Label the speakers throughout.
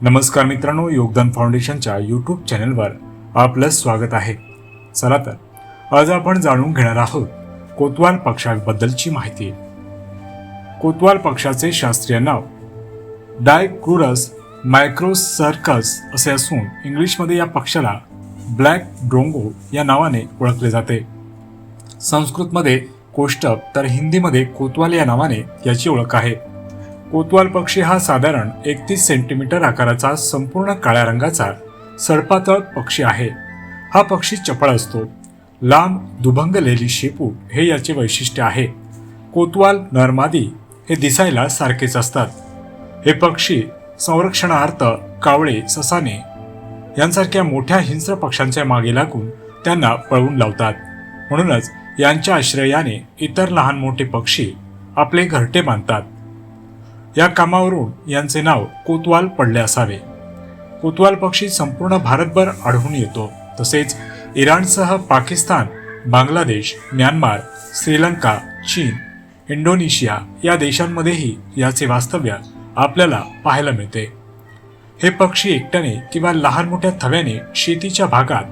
Speaker 1: नमस्कार मित्रांनो योगदान फाउंडेशनच्या यूट्यूब चॅनलवर आपलं स्वागत आहे. चला तर आज आपण जाणून घेणार आहोत कोतवाल पक्षाबद्दलची माहिती. कोतवाल पक्षाचे शास्त्रीय नाव डायक्रुरस मायक्रोसर्कस असे असून इंग्लिशमध्ये या पक्षाला ब्लॅक ड्रोंगो या नावाने ओळखले जाते. संस्कृतमध्ये कोष्टप तर हिंदीमध्ये कोतवाल या नावाने याची ओळख आहे. कोतवाल पक्षी हा साधारण एकतीस सेंटीमीटर आकाराचा संपूर्ण काळ्या रंगाचा सडपातळ पक्षी आहे. हा पक्षी चपळ असतो. लांब दुभंगलेली शेपूट हे याचे वैशिष्ट्य आहे. कोतवाल नरमादी हे दिसायला सारखेच असतात. हे पक्षी संरक्षणार्थ कावळे ससाने यांसारख्या मोठ्या हिंस्र पक्ष्यांच्या मागे लागून त्यांना पळवून लावतात. म्हणूनच यांच्या आश्रयाने इतर लहान मोठे पक्षी आपले घरटे बांधतात. या कामावरून यांचे नाव कोतवाल पडले असावे. कोतवाल पक्षी संपूर्ण भारतभर आढळून येतो. तसेच इराणसह पाकिस्तान बांगलादेश म्यानमार श्रीलंका चीन इंडोनेशिया या देशांमध्येही याचे वास्तव्य आपल्याला पाहायला मिळते. हे पक्षी एकट्याने किंवा लहान मोठ्या थव्याने शेतीच्या भागात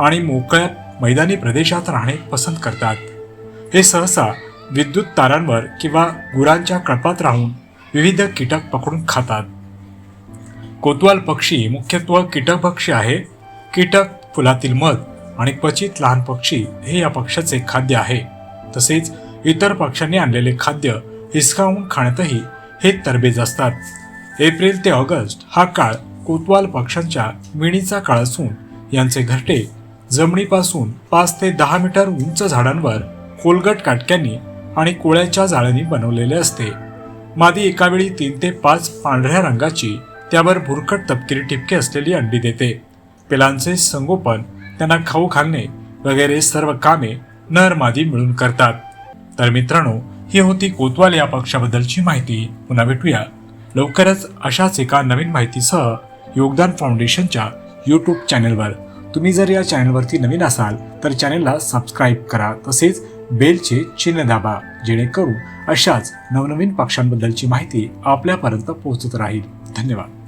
Speaker 1: आणि मोकळ्या मैदानी प्रदेशात राहणे पसंत करतात. हे सहसा विद्युत तारांवर किंवा गुरांच्या कळपात राहून विविध कीटक पकडून खातात. कोतवाल पक्षी मुख्यत्व कीटकभक्षी आहे. कीटक फुलातील मध आणि क्वचित लहान पक्षी हे या पक्षाचे खाद्य आहे. तसेच इतर पक्ष्यांनी आणलेले खाद्य हिसकावून खाण्यातही हे तरबेज असतात. एप्रिल ते ऑगस्ट हा काळ कोतवाल पक्ष्यांच्या मिणीचा काळ असून यांचे घरटे जमिनीपासून पाच ते दहा मीटर उंच झाडांवर खोलगट काटक्यांनी आणि कोळ्याच्या जाळ्यांनी बनवलेले असते. मादी एकावेळी तीन ते पाच पांढऱ्या रंगाची त्यावर भुरकट तपकिरी टिपके असलेली अंडी देते. पिलांचे संगोपन त्यांना खाऊ घालणे वगैरे सर्व कामे नर मादी मिळून करतात. तर मित्रांनो ही होती कोतवाल या पक्षाबद्दलची माहिती. पुन्हा भेटूया. लवकरच अशाच एका नवीन माहितीसह योगदान फाउंडेशनच्या यूट्यूब चॅनलवर तुम्ही जर या चॅनलवरती नवीन असाल तर चॅनलला सबस्क्राईब करा तसेच बेलचे चिन्ह दाबा जेणेकरून अशाच नवनवीन पक्षांबद्दलची माहिती आपल्यापर्यंत पोहोचत राहील. धन्यवाद.